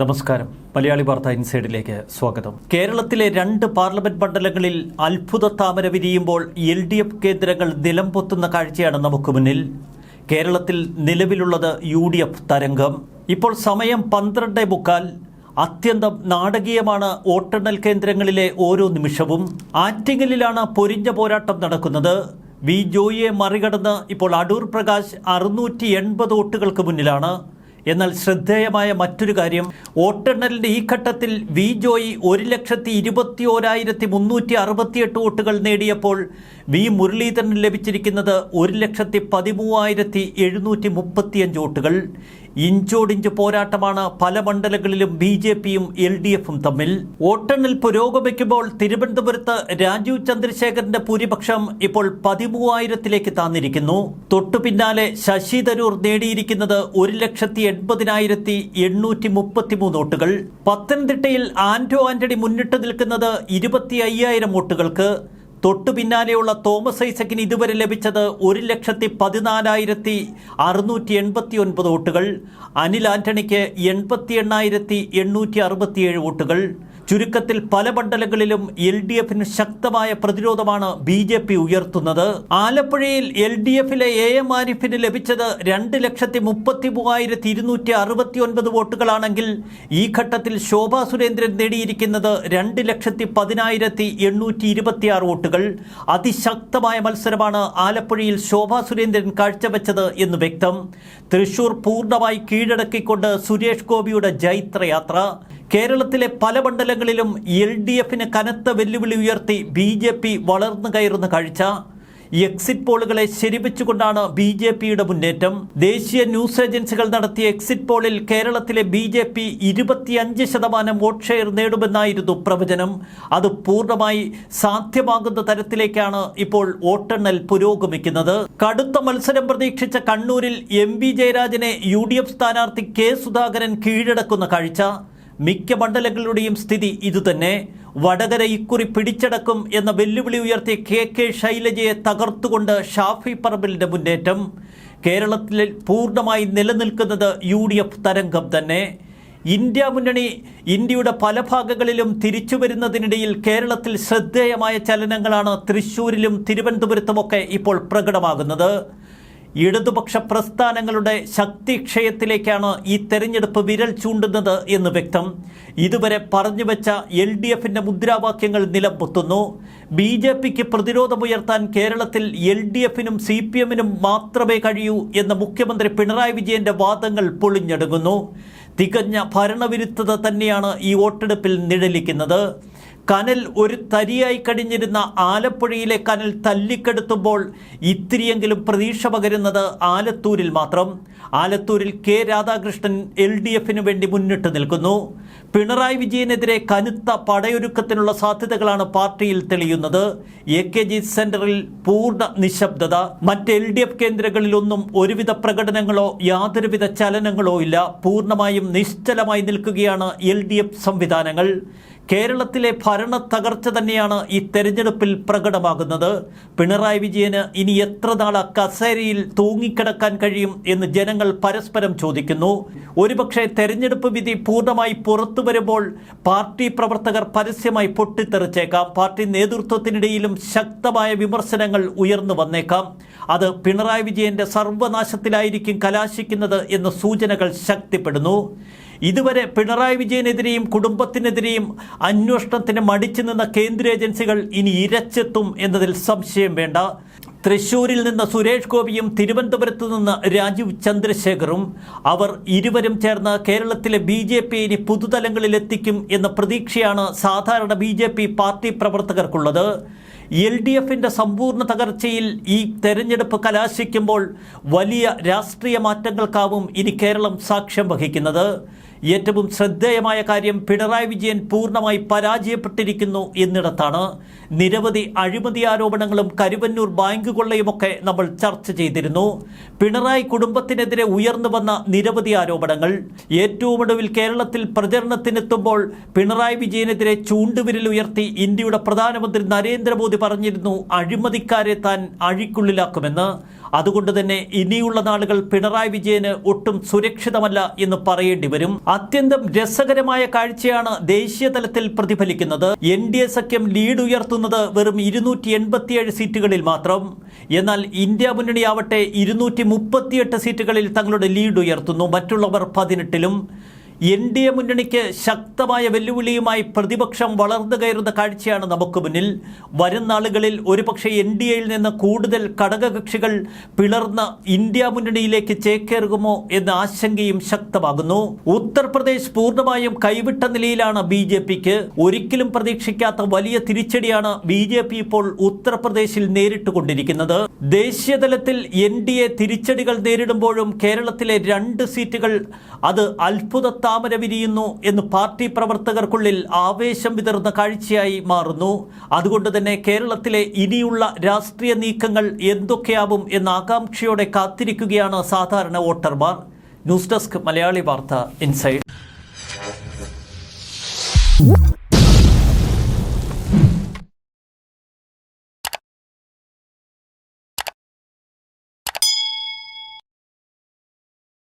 നമസ്കാരം. മലയാളി വാർത്ത ഇൻസൈഡിലേക്ക് സ്വാഗതം. കേരളത്തിലെ രണ്ട് പാർലമെന്റ് മണ്ഡലങ്ങളിൽ അത്ഭുത താമര വിരിയുമ്പോൾ എൽ ഡി എഫ് കേന്ദ്രങ്ങൾ നിലംപൊത്തുന്ന കാഴ്ചയാണ് നമുക്ക് മുന്നിൽ. കേരളത്തിൽ നിലവിലുള്ളത് യു ഡി എഫ് തരംഗം. ഇപ്പോൾ സമയം പന്ത്രണ്ട് മുക്കാൽ. അത്യന്തം നാടകീയമാണ് വോട്ടെണ്ണൽ കേന്ദ്രങ്ങളിലെ ഓരോ നിമിഷവും. ആറ്റിങ്ങലിലാണ് പൊരിഞ്ഞ പോരാട്ടം നടക്കുന്നത്. വി ജോയിയെ മറികടന്ന് ഇപ്പോൾ അടൂർ പ്രകാശ് അറുന്നൂറ്റി എൺപത് വോട്ടുകൾക്ക് മുന്നിലാണ്. എന്നാൽ ശ്രദ്ധേയമായ മറ്റൊരു കാര്യം. വോട്ടെണ്ണലിന്റെ ഈ ഘട്ടത്തിൽ വി ജോയി ഒരു ലക്ഷത്തി ഇരുപത്തി ഓരായിരത്തി മുന്നൂറ്റി അറുപത്തിയെട്ട് വോട്ടുകൾ നേടിയപ്പോൾ വി മുരളീധരന് ലഭിച്ചിരിക്കുന്നത് ഒരു ലക്ഷത്തി പതിമൂവായിരത്തി എഴുന്നൂറ്റി മുപ്പത്തിയഞ്ച് വോട്ടുകൾ. ഇഞ്ചോടിഞ്ച് പോരാട്ടമാണ് പല മണ്ഡലങ്ങളിലും ബി ജെ പിയും എൽ ഡി എഫും തമ്മിൽ. വോട്ടെണ്ണൽ പുരോഗമിക്കുമ്പോൾ തിരുവനന്തപുരത്ത് രാജീവ് ചന്ദ്രശേഖരന്റെ ഭൂരിപക്ഷം ഇപ്പോൾ പതിമൂവായിരത്തിലേക്ക് താന്നിരിക്കുന്നു. തൊട്ടു പിന്നാലെ ശശി തരൂർ നേടിയിരിക്കുന്നത് ഒരു ലക്ഷത്തി എൺപതിനായിരത്തി എണ്ണൂറ്റി മുപ്പത്തിമൂന്ന് വോട്ടുകൾ. പത്തനംതിട്ടയിൽ ആന്റോ ആന്റണി മുന്നിട്ട് നിൽക്കുന്നത് ഇരുപത്തി അയ്യായിരം വോട്ടുകൾക്ക്. തൊട്ടു പിന്നാലെയുള്ള തോമസ് ഐസക്കിന് ഇതുവരെ ലഭിച്ചത് ഒരു ലക്ഷത്തി പതിനാലായിരത്തി അറുന്നൂറ്റി എൺപത്തി ഒൻപത് വോട്ടുകൾ അനിൽ ആന്റണിക്ക് എൺപത്തി എണ്ണായിരത്തി എണ്ണൂറ്റി അറുപത്തിയേഴ് വോട്ടുകൾ ചുരുക്കത്തിൽ പല മണ്ഡലങ്ങളിലും എൽ ഡി എഫിന് ശക്തമായ പ്രതിരോധമാണ് ബി ജെ പി ഉയർത്തുന്നത്. ആലപ്പുഴയിൽ എൽ ഡി എഫിലെ എ എം ആരിഫിന് ലഭിച്ചത് രണ്ട് ലക്ഷത്തി മുപ്പത്തി മൂവായിരത്തി ഇരുന്നൂറ്റി അറുപത്തി ഒൻപത് വോട്ടുകളാണെങ്കിൽ ഈ ഘട്ടത്തിൽ ശോഭാ സുരേന്ദ്രൻ നേടിയിരിക്കുന്നത് രണ്ട് ലക്ഷത്തി പതിനായിരത്തി എണ്ണൂറ്റി ഇരുപത്തിയാറ് വോട്ടുകൾ. അതിശക്തമായ മത്സരമാണ് ആലപ്പുഴയിൽ ശോഭാ സുരേന്ദ്രൻ കാഴ്ചവെച്ചത് എന്ന് വ്യക്തം. തൃശൂർ പൂർണമായി കീഴടക്കിക്കൊണ്ട് സുരേഷ് ഗോപിയുടെ ജൈത്രയാത്ര. കേരളത്തിലെ പല മണ്ഡലങ്ങളിലും എൽ ഡി എഫിന് കനത്ത വെല്ലുവിളി ഉയർത്തി ബി ജെ പി വളർന്നു കയറുന്ന കാഴ്ച. എക്സിറ്റ് പോളുകളെ ശരിവെച്ചുകൊണ്ടാണ് ബി ജെ പിയുടെ മുന്നേറ്റം. ദേശീയ ന്യൂസ് ഏജൻസികൾ നടത്തിയ എക്സിറ്റ് പോളിൽ കേരളത്തിലെ ബി ജെ പി ഇരുപത്തിയഞ്ച് ശതമാനം വോട്ട് ഷെയർ നേടുമെന്നായിരുന്നു പ്രവചനം. അത് പൂർണമായി സാധ്യമാകുന്ന തരത്തിലേക്കാണ് ഇപ്പോൾ വോട്ടെണ്ണൽ പുരോഗമിക്കുന്നത്. കടുത്ത മത്സരം പ്രതീക്ഷിച്ച കണ്ണൂരിൽ എം വി ജയരാജനെ യു ഡി എഫ് സ്ഥാനാർത്ഥി കെ സുധാകരൻ കീഴടക്കുന്ന കാഴ്ച. മിക്ക മണ്ഡലങ്ങളുടെയും സ്ഥിതി ഇതുതന്നെ. വടകര ഇക്കുറി പിടിച്ചടക്കും എന്ന വെല്ലുവിളി ഉയർത്തിയ കെ കെ ശൈലജയെ തകർത്തുകൊണ്ട് ഷാഫി പറമ്പിലിന്റെ മുന്നേറ്റം. കേരളത്തിൽ പൂർണമായി നിലനിൽക്കുന്നത് യു ഡി എഫ് തരംഗം തന്നെ. ഇന്ത്യ മുന്നണി ഇന്ത്യയുടെ പല ഭാഗങ്ങളിലും തിരിച്ചു വരുന്നതിനിടയിൽ കേരളത്തിൽ ശ്രദ്ധേയമായ ചലനങ്ങളാണ് തൃശ്ശൂരിലും തിരുവനന്തപുരത്തുമൊക്കെ ഇപ്പോൾ പ്രകടമാകുന്നത്. ഇടതുപക്ഷ പ്രസ്ഥാനങ്ങളുടെ ശക്തിക്ഷയത്തിലേക്കാണ് ഈ തെരഞ്ഞെടുപ്പ് വിരൽ ചൂണ്ടുന്നത് എന്ന് വ്യക്തം. ഇതുവരെ പറഞ്ഞുവെച്ച എൽ ഡി എഫിന്റെ മുദ്രാവാക്യങ്ങൾ നിലംപൊത്തുന്നു. ബി ജെ പിക്ക് പ്രതിരോധമുയർത്താൻ കേരളത്തിൽ എൽ ഡി എഫിനും സി പി എമ്മിനും മാത്രമേ കഴിയൂ എന്ന മുഖ്യമന്ത്രി പിണറായി വിജയന്റെ വാദങ്ങൾ പൊളിഞ്ഞടുങ്ങുന്നു തികഞ്ഞ ഭരണവിരുദ്ധത തന്നെയാണ് ഈ വോട്ടെടുപ്പിൽ നിഴലിക്കുന്നത്. കനൽ ഒരു തരിയായി കടിഞ്ഞിരുന്ന ആലപ്പുഴയിലെ കനൽ തല്ലിക്കെടുത്തുമ്പോൾ ഇത്തിരിയെങ്കിലും പ്രതീക്ഷ പകരുന്നത് ആലത്തൂരിൽ മാത്രം. ആലത്തൂരിൽ കെ രാധാകൃഷ്ണൻ എൽ ഡി എഫിന് വേണ്ടി മുന്നിട്ട് നിൽക്കുന്നു. പിണറായി വിജയനെതിരെ കനുത്ത പടയൊരുക്കത്തിനുള്ള സാധ്യതകളാണ് പാർട്ടിയിൽ തെളിയുന്നത്. എ കെ ജി സെന്ററിൽ പൂർണ നിശബ്ദത. മറ്റ് എൽ ഡി എഫ് കേന്ദ്രങ്ങളിലൊന്നും ഒരുവിധ പ്രകടനങ്ങളോ യാതൊരുവിധ ചലനങ്ങളോ ഇല്ല. പൂർണമായും നിശ്ചലമായി നിൽക്കുകയാണ് എൽ ഡി എഫ് സംവിധാനങ്ങൾ. കേരളത്തിലെ ഭരണ തകർച്ച തന്നെയാണ് ഈ തെരഞ്ഞെടുപ്പിൽ പ്രകടമാകുന്നത്. പിണറായി വിജയന് ഇനി എത്ര നാൾ കസേരയിൽ തൂങ്ങിക്കിടക്കാൻ കഴിയും എന്ന് ജനങ്ങൾ പരസ്പരം ചോദിക്കുന്നു. ഒരുപക്ഷെ തെരഞ്ഞെടുപ്പ് വിധി പൂർണമായി പുറത്തു വരുമ്പോൾ പാർട്ടി പ്രവർത്തകർ പരസ്യമായി പൊട്ടിത്തെറിച്ചേക്കാം. പാർട്ടി നേതൃത്വത്തിനിടയിലും ശക്തമായ വിമർശനങ്ങൾ ഉയർന്നു വന്നേക്കാം. അത് പിണറായി വിജയന്റെ സർവനാശത്തിലായിരിക്കും കലാശിക്കുന്നത് എന്ന സൂചനകൾ ശക്തിപ്പെടുന്നു. ഇതുവരെ പിണറായി വിജയനെതിരെയും കുടുംബത്തിനെതിരെയും അന്വേഷണത്തിന് മടിച്ചു നിന്ന കേന്ദ്ര ഏജൻസികൾ ഇനി ഇരച്ചെത്തും എന്നതിൽ സംശയം വേണ്ട. തൃശൂരിൽ നിന്ന് സുരേഷ് ഗോപിയും തിരുവനന്തപുരത്ത് നിന്ന് രാജീവ് ചന്ദ്രശേഖറും അവർ ഇരുവരും ചേർന്ന് കേരളത്തിലെ ബി ജെ പി ഇനി പുതുതലങ്ങളിലെത്തിക്കും എന്ന പ്രതീക്ഷയാണ് സാധാരണ ബി പാർട്ടി പ്രവർത്തകർക്കുള്ളത്. എൽ ഡി എഫിന്റെ സമ്പൂർണ തകർച്ചയിൽ ഈ തെരഞ്ഞെടുപ്പ് കലാശിക്കുമ്പോൾ വലിയ രാഷ്ട്രീയ മാറ്റങ്ങൾക്കാവും ഇനി കേരളം സാക്ഷ്യം വഹിക്കുന്നത്. ഏറ്റവും ശ്രദ്ധേയമായ കാര്യം പിണറായി വിജയൻ പൂർണമായി പരാജയപ്പെട്ടിരിക്കുന്നു എന്നിടത്താണ്. നിരവധി അഴിമതി ആരോപണങ്ങളും കരുവന്നൂർ ബാങ്ക് കൊള്ളയുമൊക്കെ നമ്മൾ ചർച്ച ചെയ്തിരുന്നു. പിണറായി കുടുംബത്തിനെതിരെ ഉയർന്നു വന്ന നിരവധി ആരോപണങ്ങൾ. ഏറ്റവും ഒടുവിൽ കേരളത്തിൽ പ്രചരണത്തിനെത്തുമ്പോൾ പിണറായി വിജയനെതിരെ ചൂണ്ടുവിരൽ ഉയർത്തി ഇന്ത്യയുടെ പ്രധാനമന്ത്രി നരേന്ദ്രമോദി പറഞ്ഞിരുന്നു അഴിമതിക്കാരെ താൻ അഴിക്കുള്ളിലാക്കുമെന്ന്. അതുകൊണ്ട് തന്നെ ഇനിയുള്ള നാളുകൾ പിണറായി വിജയന് ഒട്ടും സുരക്ഷിതമല്ല എന്ന് പറയേണ്ടി വരും. അത്യന്തം രസകരമായ കാഴ്ചയാണ് ദേശീയ തലത്തിൽ പ്രതിഫലിക്കുന്നത്. എൻ ഡി എ സഖ്യം ലീഡ് ഉയർത്തുന്നത് വെറും ഇരുന്നൂറ്റി എൺപത്തിയേഴ് സീറ്റുകളിൽ മാത്രം. എന്നാൽ ഇന്ത്യ മുന്നണിയാവട്ടെ ഇരുന്നൂറ്റി മുപ്പത്തിയെട്ട് സീറ്റുകളിൽ തങ്ങളുടെ ലീഡ് ഉയർത്തുന്നു. മറ്റുള്ളവർ പതിനെട്ടിലും. എൻ ഡി എ മുന്നണിക്ക് ശക്തമായ വെല്ലുവിളിയുമായി പ്രതിപക്ഷം വളർന്നു കയറുന്ന കാഴ്ചയാണ് നമുക്ക് മുന്നിൽ. വരും നാളുകളിൽ ഒരുപക്ഷെ എൻ ഡി എയിൽ നിന്ന് കൂടുതൽ ഘടകകക്ഷികൾ പിളർന്ന് ഇന്ത്യ മുന്നണിയിലേക്ക് ചേക്കേറുമോ എന്ന ആശങ്കയും ശക്തമാകുന്നു. ഉത്തർപ്രദേശ് പൂർണമായും കൈവിട്ട നിലയിലാണ് ബി ജെ പിക്ക്. ഒരിക്കലും പ്രതീക്ഷിക്കാത്ത വലിയ തിരിച്ചടിയാണ് ബി ജെ പി ഇപ്പോൾ ഉത്തർപ്രദേശിൽ നേരിട്ടുകൊണ്ടിരിക്കുന്നത്. ദേശീയതലത്തിൽ എൻ ഡി എ തിരിച്ചടികൾ നേരിടുമ്പോഴും കേരളത്തിലെ രണ്ട് സീറ്റുകൾ അത് അത്ഭുത താമര വിരിയുന്നു എന്ന് പാർട്ടി പ്രവർത്തകർക്കുള്ളിൽ ആവേശം വിതർന്ന കാഴ്ചയായി മാറുന്നു. അതുകൊണ്ട് തന്നെ കേരളത്തിലെ ഇനിയുള്ള രാഷ്ട്രീയ നീക്കങ്ങൾ എന്തൊക്കെയാവും എന്ന ആകാംക്ഷയോടെ കാത്തിരിക്കുകയാണ് സാധാരണ വോട്ടർമാർ. ന്യൂസ് ഡെസ്ക് മലയാളി വാർത്ത ഇൻസൈഡ്.